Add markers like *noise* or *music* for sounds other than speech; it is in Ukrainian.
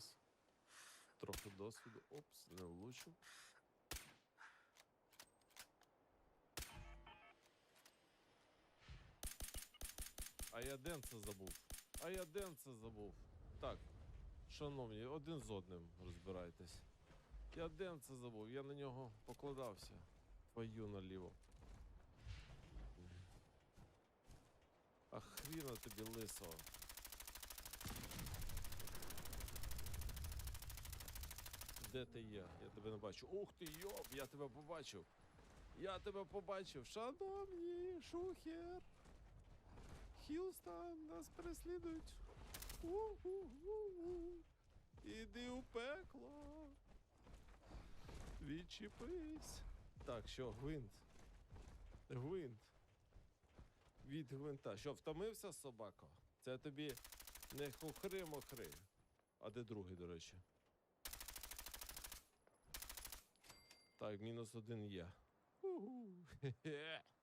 Раз. Трохи досвіду. Опс, не влучив. А я денце забув. А я денце забув. Так, шановні, один з одним розбирайтесь. Я денце забув, я на нього покладався. Твою наліво. А хріна тобі лисого. Де ти є? Я тебе не бачу. Ух ти, йоп, я тебе побачив. Я тебе побачив. Шановні, шухер. Хілстон, нас переслідують. У-у-у-у. Іди у пекло. Відчепись. Так, що, гвинт. Гвинт. Від гвинта. Що, втомився, собако? Це тобі не хухри-мохри. А де другий, до речі? Так, мінус один є. *laughs*